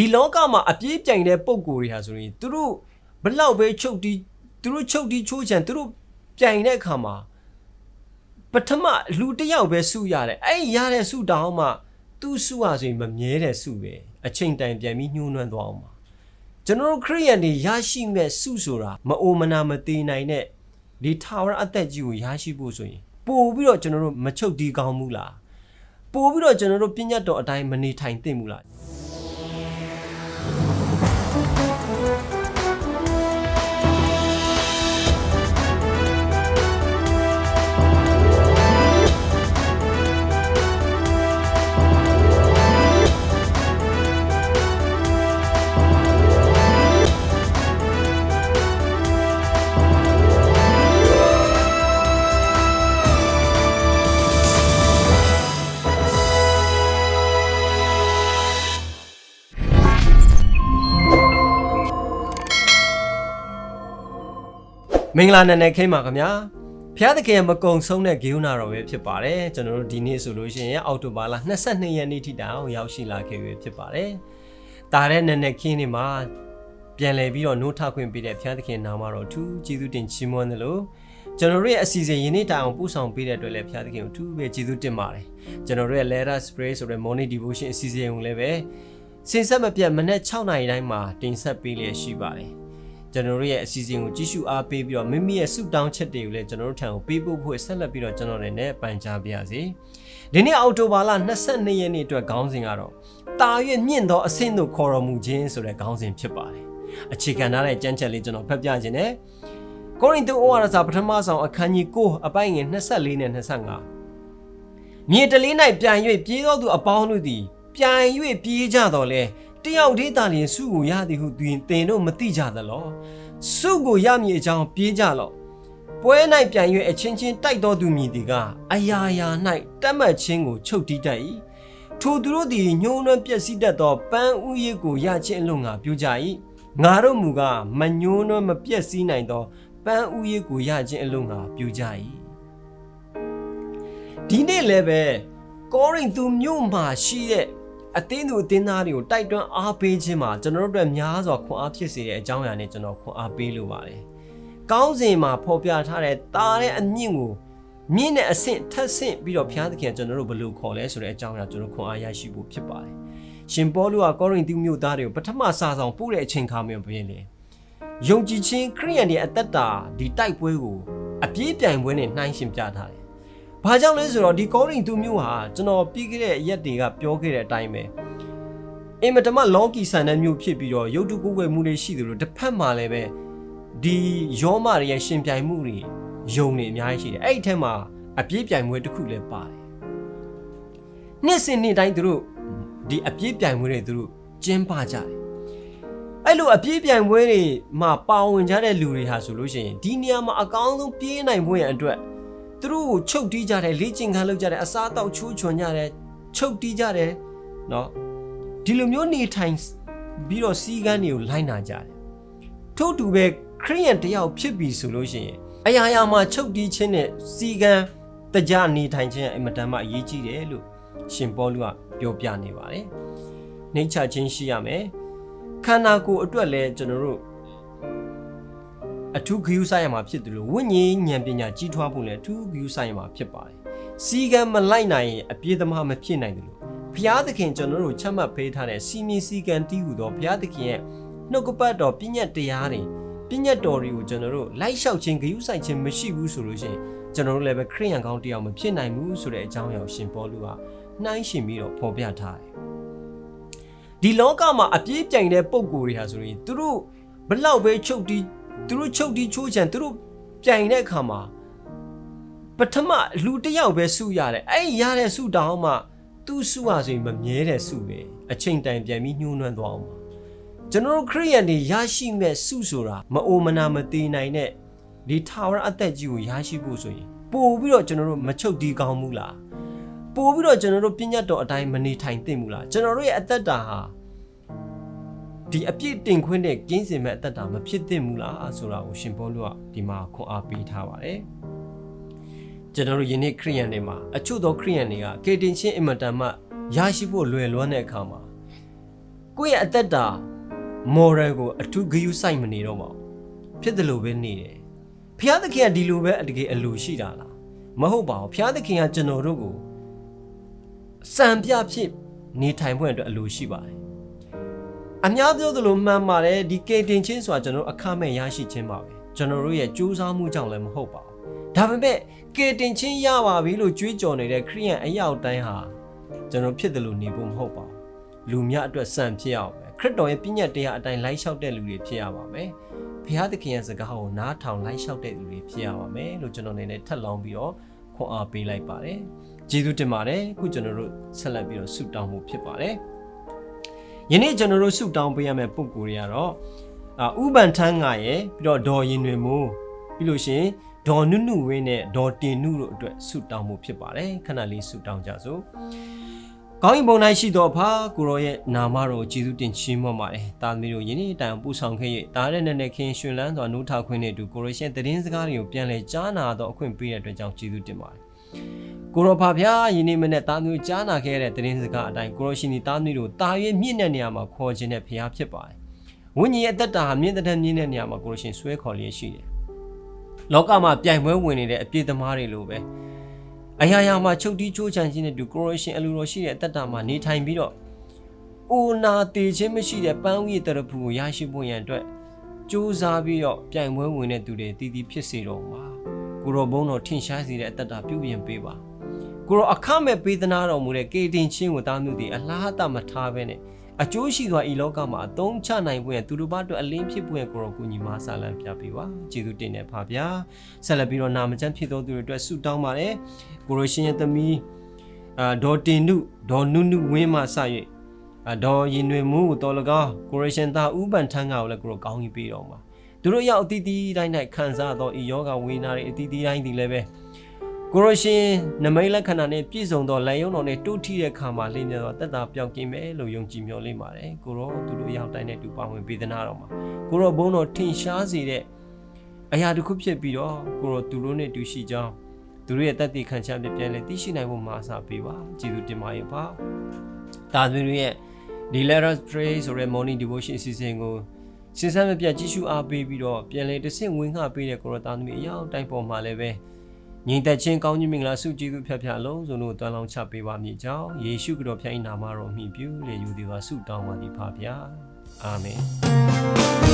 ဒီလောကမှာအပြေးပြိုင်တဲ့ပုံကိုယ်တွေဟာဆိုရင်သူတို့ဘလောက်ပဲချုပ်တီးသူတို့ချုပ်တီးချိုးချံသူတို့ပြိုင်တဲ့အခါမှာပထမလူတစ်ယောက်ပဲစုရတယ်အဲ့ဒီရတဲ့စုတောင်းမှသူ့စုဟာဆိုရင်မမြဲတဲ့စုပဲအချိန်တိုင်ပြန်ပြီးညှိုးနှွမ်းသွားအောင်ပါကျွန်တော်တို့ခရိယန်တွေရရှိမဲ့စုဆိုတာမအိုမနာမသေးနိုင်တဲ့ဒီထာဝရအသက်ကြီးကိုရရှိဖို့ဆိုရင်ပို့ပြီးတော့ကျွန်တော်တို့မချုပ်တီးကောင်းဘူးလားပို့ပြီးတော့ကျွန်တော်တို့ပြည့်ညတ်တော်အတိုင်းမနေထိုင်သင့်ဘူးလား မင်္ဂလာနံနက်ခင်းပါခင်ဗျာဖျားသခင်ရဲ့မကုံဆုံးတဲ့ဂေယုနာတော်ပဲဖြစ်ပါတယ်ကျွန်တော်တို့ဒီနေ့ဆိုလို့ရှိရင်အောက်တိုဘာလ22ရက်နေ့ထိတောင်ရောက်ရှိလာခဲ့ပြီဖြစ်ပါတယ်တာတဲ့နံနက်ခင်းနေ့မှာပြန်လည်ပြီးတော့နိုးထခွင့်ပေးတဲ့ဖျားသခင်နာမတော်သူကျေးဇူးတင်ချီးမွမ်းတယ်လို့ကျွန်တော်တို့ရဲ့အစီအစဉ်ယနေ့တိုင်အောင်ပို့ဆောင်ပေးတဲ့အတွက်လည်းဖျားသခင်ကိုအထူးပဲကျေးဇူးတင်ပါတယ်ကျွန်တော်တို့ရဲ့ Let Us Pray ဆိုတဲ့ Morning Devotion အစီအစဉ်ကိုလည်းပဲစင်ဆက်မပြတ်မနေ့6နာရီတိုင်းမှာတင်ဆက်ပေးလျက်ရှိပါတယ် ကျွန်တော်တို့ရဲ့အစီအစဉ်ကိုကြည့်ရှုအားပေးပြီးတော့မိမိရဲ့ဆုတောင်းချက်တွေကိုလည်းကျွန်တော်တို့ထံကိုပေးပို့ဖို့ဆက်လက်ပြီးတော့ကျွန်တော်လည်းနဲ့ပန်ကြားပါရစေဒီနေ့အောက်တိုဘာလ22ရက်နေ့အတွက်ခေါင်းစဉ်ကတော့တာ၍မြင့်သောအဆင့်သို့ခေါ်တော်မူခြင်းဆိုတဲ့ခေါင်းစဉ်ဖြစ်ပါတယ်အခြေခံထားတဲ့ကြမ်းချက်လေးကျွန်တော်ဖတ်ပြခြင်းနဲ့ကိုရိန္သုဩဝါဒစာပထမဆောင်အခန်းကြီး9အပိုင်းငယ်24နဲ့25မြေတလေး၌ပြန်၍ပြေးသောသူအပေါင်းတို့သည်ပြန်၍ပြေးကြတော်လဲ တယောက်တည်းသာလျှင်စုကိုရသည်ဟုတွင်တင်တို့မသိကြသလောစုကိုရမည်အကြောင်းပြေးကြလော့ပွဲ၌ပြန်၍အချင်းချင်းတိုက်တော်သူမည်ဒီကအရာရာ၌တက်မှတ်ခြင်းကိုချုပ်တီးတတ်၏ထိုသူတို့သည်ညှိုးနှွမ်းပျက်စီးတတ်သောပန်းဥယျကိုရခြင်းအလို့ငါပြုကြ၏ငါတို့မူကားမညှိုးနှွမ်းမပျက်စီးနိုင်သောပန်းဥယျကိုရခြင်းအလို့ငါပြုကြ၏ဒီနေ့လည်းပဲကောရိန္သုမြို့မှာရှိတဲ့ အသင်းသူအသင်းသားတွေကိုတိုက်တွန်းအားပေးခြင်းမှာကျွန်တော်တို့အတွက်များစွာခွန်အားဖြစ်စေတဲ့အကြောင်းအရာနဲ့ကျွန်တော်ခွန်အားပေးလိုပါတယ်။ကောင်းစဉ်မှာဖော်ပြထားတဲ့တာတဲ့အမြင့်ကိုမြင့်တဲ့အဆင့်ထက်ဆင့်ပြီးတော့ဘုရားသခင်ကကျွန်တော်တို့ဘယ်လိုခေါ်လဲဆိုတဲ့အကြောင်းအရာကျွန်တော်ခွန်အားရရှိဖို့ဖြစ်ပါတယ်။ရှင်ပေါလုကကောရိန္သုမြို့သားတွေကိုပထမစာဆောင်ပို့တဲ့အချိန်ခါမျိုးပြင်လေ။ယုံကြည်ခြင်းခရိယန်ရဲ့အသက်တာဒီတိုက်ပွဲကိုအပြည့်ပြိုင်ပွဲနဲ့နှိုင်းယှဉ်ပြထားတယ်။ ဘာကြောင့်လဲဆိုတော့ဒီကောရိန္သုမြို့ဟာကျွန်တော်ပြီးခဲ့တဲ့ရက်တွေကပြောခဲ့တဲ့အတိုင်းပဲအင်မတမလောကီဆန်တဲ့မြို့ဖြစ်ပြီးတော့ရုပ်တုကိုယ်ွယ်မှုတွေရှိသလိုတစ်ဖက်မှာလည်းပဲဒီယောမတွေရဲ့ရှင်ပြိုင်မှုတွေယုံနေအများကြီးရှိတယ်။အဲ့ဒီထဲမှာအပြည့်ပြိုင်ပွဲတစ်ခုလည်းပါတယ်။နှစ်စဉ်နှစ်တိုင်းသူတို့ဒီအပြည့်ပြိုင်ပွဲတွေသူတို့ကျင်းပကြတယ်။အဲ့လိုအပြည့်ပြိုင်ပွဲတွေမှာပါဝင်ကြတဲ့လူတွေဟာဆိုလို့ရှိရင်ဒီနေရာမှာအကောင်းဆုံးပြေးနိုင်ဖို့ရန်အတွက် သူတို့ကိုချုပ်တီးကြတယ်လေ့ကျင့်ခန်းလုပ်ကြတယ်အစားအသောက်ချိုးချွန်ကြတယ်ချုပ်တီးကြတယ်နော်ဒီလိုမျိုးနေထိုင်ပြီးတော့စီကန်းတွေကိုလိုက်နာကြတယ်ထို့တူပဲခရိယန်တယောက်ဖြစ်ပြီဆိုလို့ရှိရင်အရာရာမှာချုပ်တီးခြင်းနဲ့စီကန်းတကြနေထိုင်ခြင်းအင်မတန်မှအရေးကြီးတယ်လို့ရှင်ပေါလုကပြောပြနေပါတယ်နှိမ့်ချခြင်းရှိရမယ်ခန္ဓာကိုယ်အတွက်လည်းကျွန်တော်တို့ အထူးဂရုစိုက်ရမှာဖြစ်တယ်လို့ဝိညာဉ်ဉာဏ်ပညာကြီးထွားဖို့လည်းအထူးဂရုစိုက်ရမှာဖြစ်ပါတယ်စီကံမလိုက်နိုင်ရင်အပြည့်သမားမဖြစ်နိုင်တယ်လို့ဘုရားသခင်ကျွန်တော်တို့ချမှတ်ပေးထားတဲ့စီမင်းစီကံတည်ဟူသောဘုရားသခင်ရဲ့နှုတ်ကပတ်တော်ပြည့်ညတ်တရားတွေပြည့်ညတ်တော်တွေကိုကျွန်တော်တို့လိုက်လျှောက်ခြင်းဂရုစိုက်ခြင်းမရှိဘူးဆိုလို့ရှိရင်ကျွန်တော်တို့လည်းပဲခရိယန်ကောင်းတရားမဖြစ်နိုင်ဘူးဆိုတဲ့အကြောင်းအရာကိုရှင်ပေါလုကနှိုင်းရှင်ပြီးတော့ဖော်ပြထားတယ်ဒီလောကမှာအပြည့်ပြိုင်တဲ့ပုံကိုယ်တွေဟာဆိုရင်သူတို့ဘလောက်ပဲချုပ်တီး သူတို့ချုပ်တီးချိုးချံသူတို့ပြိုင်တဲ့အခါမှာပထမလူတစ်ယောက်ပဲစုရတယ်အဲ့ဒီရတဲ့စုတောင်းမှသူ့စုဟာဆိုရင်မမြဲတဲ့စုပဲအချိန်တိုင်ပြန်ပြီးညှိုးနှွမ်းသွားအောင်ပါကျွန်တော်တို့ခရိယန်တွေရရှိမဲ့စုဆိုတာမအိုမနာမသေးနိုင်တဲ့ဒီထာဝရအသက်ကြီးကိုရရှိဖို့ဆိုရင်ပို့ပြီးတော့ကျွန်တော်တို့မချုပ်တီးကောင်းဘူးလားပို့ပြီးတော့ကျွန်တော်တို့ပြည့်ညတ်တော်အတိုင်းမနေထိုင်သင့်ဘူးလားကျွန်တော်တို့ရဲ့အသက်တာဟာ ဒီအပြည့်တင်ခွင့်တဲ့ကင်းစင်မဲ့အသက်တာမဖြစ်သင့်ဘူးလားဆိုတာကိုရှင်ဘောလူကဒီမှာခွန်အားပေးထားပါတယ်ကျွန်တော်တို့ယနေ့ခရိယန်တွေမှာအချို့သောခရိယန်တွေကကေတင်ချင်းအင်မတန်မှရရှိဖို့လွယ်လွန်းတဲ့အခါမှာကိုယ့်ရဲ့အသက်တာ moral ကိုအထူးဂရုစိုက်မနေတော့ပါဘူးဖြစ်တယ်လို့ပဲနေတယ်ဖျားသခင်ကဒီလိုပဲအတကယ်အလိုရှိတာလားမဟုတ်ပါဘူးဖျားသခင်ကကျွန်တော်တို့ကိုစံပြဖြစ်နေထိုင်ဖို့အတွက်အလိုရှိပါတယ် အများပြောသလိုမှန်ပါတယ်ဒီကေတင်ချင်းဆိုတာကျွန်တော်တို့အခမဲ့ရရှိခြင်းပါပဲကျွန်တော်တို့ရဲ့ကြိုးစားမှုကြောင့်လည်းမဟုတ်ပါဘူးဒါပေမဲ့ကေတင်ချင်းရပါပြီလို့ကြွေးကြော်နေတဲ့ခရိယန်အရောက်တိုင်းဟာကျွန်တော်ဖြစ်တယ်လို့နေဖို့မဟုတ်ပါဘူးလူများအတွက်စံဖြစ်အောင်ပဲခရစ်တော်ရဲ့ပြည့်ညတ်တရားအတိုင်းလိုက်လျှောက်တဲ့လူတွေဖြစ်ရပါမယ်ဘုရားသခင်ရဲ့စကားကိုနားထောင်လိုက်လျှောက်တဲ့လူတွေဖြစ်ရပါမယ်လို့ကျွန်တော်အနေနဲ့ထပ်လောင်းပြီးတော့ခွန်အားပေးလိုက်ပါတယ်ကျေးဇူးတင်ပါတယ်အခုကျွန်တော်တို့ဆက်လက်ပြီးတော့ဆုတောင်းမှုဖြစ်ပါတယ် ယနေ့ကျွန်တော်တို့ဆုတောင်းပေးရမယ့်ပုံကိုယ်တွေကတော့အာဥပန်ထန်းငါရဲ့ပြီးတော့ဒေါ်ရင်တွေမို့ပြီးလို့ရှိရင်ဒေါ်နုနုဝင်းနဲ့ဒေါ်တင်နုတို့အတွက်ဆုတောင်းမှုဖြစ်ပါတယ်ခဏလေးဆုတောင်းကြစို့ကောင်းရင်ပုံ၌ရှိသောအဖာကိုရောရဲ့နာမတော်ကိုကျေးဇူးတင်ချီးမွမ်းပါတယ်။တာသမီးတို့ယနေ့တိုင်အောင်ပူဆောင်ခဲ့၍တားတဲ့နဲ့နဲ့ခင်ရှင်လန်းစွာနှုတ်ထခွင့်နဲ့အတူကိုရောရှင်သတင်းစကားတွေကိုပြန်လည်ကြားနာတော့အခွင့်ပေးတဲ့အတွက်ကြောင့်ကျေးဇူးတင်ပါတယ်။ ကိုရောဖာဖျားယနေ့မနေ့တာသမီးတို့ကြားနာခဲ့တဲ့သတင်းစကားအတိုင်းကိုရောရှင်ဒီတာသမီးတို့တာ၍မြင့်တဲ့နေရာမှာခေါ်ခြင်းနဲ့ဖျားဖြစ်ပါတယ်။ဝိညာဉ်ရဲ့အသက်တာဟာမြင့်တဲ့မြင့်တဲ့နေရာမှာကိုရောရှင်ဆွဲခေါ်လျက်ရှိတယ်။လောကမှာပြိုင်ပွဲဝင်နေတဲ့အပြည့်သမားတွေလိုပဲ။အရာရာမှာချုပ်တီးချိုးချန်ခြင်းနဲ့တူကိုရိုရှင်အလူတော်ရှိတဲ့အသက်တာမှာနေထိုင်ပြီးတော့အိုနာတေခြင်းမရှိတဲ့ပန်းဝီတရဖူကိုရရှိဖို့ရန်အတွက်စူးစမ်းပြီးတော့ပြိုင်ပွဲဝင်တဲ့သူတွေတည်တည်ဖြစ်စေတော့မှာကိုရောဘုံတော်ထင်ရှားစေတဲ့အသက်တာပြုပြင်ပေးပါ ကိုရောအခမဲ့ပေးသနာတော်မူတဲ့ကေတင်ချင်းကိုတားမှုတွေအလားအတမထားပဲနဲ့အကျိုးရှိစွာဤလောကမှာအသုံးချနိုင်ဖို့ရန်သူတို့ဘာအတွက်အလင်းဖြစ်ဖို့ရန်ကိုရောကိုညီမဆာလံပြပေးပါကျေးဇူးတင်တဲ့ဖပါဗျာဆက်လက်ပြီးတော့နာမကျမ်းဖြစ်သောသူတွေအတွက်ဆုတောင်းပါတယ်ကိုရိုရှင်ရဲ့သမီးအာဒေါ်တင်နုဒေါ်နုနုဝင်းမှစ၍အာဒေါ်ရင်ွေမှုတော်လကောကိုရိုရှင်သားဥပန်ထန်းကကိုလည်းကိုရောကောင်းကြီးပေးတော်မှာသူတို့ရောက်အတီးတီးတိုင်း၌ခံစားသောဤယောဂဝေနာတွေအတီးတီးတိုင်းဒီလည်းပဲ ကိုရိုရှင်နမိတ်လက္ခဏာနဲ့ပြည့်စုံသောလက်ယုံတော်နဲ့တူးထီတဲ့ခါမှာလင်းမြသောတက်တာပြောင်းကင်းမယ်လို့ယုံကြည်မျှော်လင့်ပါတယ်ကိုရောသူတို့ရောက်တိုင်းနဲ့တူပါဝင်ပေးသနာတော်မှာကိုရောဘုန်းတော်ထင်ရှားစေတဲ့အရာတစ်ခုဖြစ်ပြီးတော့ကိုရောသူတို့နဲ့တူရှိကြောင်းသူတို့ရဲ့တက်တည်ခံချပြပြန်လဲသိရှိနိုင်ဖို့မာစာပေးပါကျေးဇူးတင်ပါတယ်ပါဒါသူတို့ရဲ့ The Letter Pray ဆိုတဲ့ Morning Devotion အစီအစဉ်ကိုစဉ်ဆက်မပြတ်ကြည့်ရှုအားပေးပြီးတော့ပြန်လဲတစ်ဆင့်ဝင်ငှပေးတဲ့ကိုရောသားသမီးအရောက်တိုင်းပေါ်မှာလည်းပဲ ညီသက်ချင်းကောင်းကြီးမင်္ဂလာဆုကျေးဇူးဖြတ်ဖြတ်လုံးစုံတို့တွန်းလောင်းချပေးပါမည်ကြောင်းယေရှုခရစ်တော်ဖျား၏နာမတော်မြည်ပြုလေယူသည်ပါဆုတောင်းပါသည်ဖပါဗျာအာမင်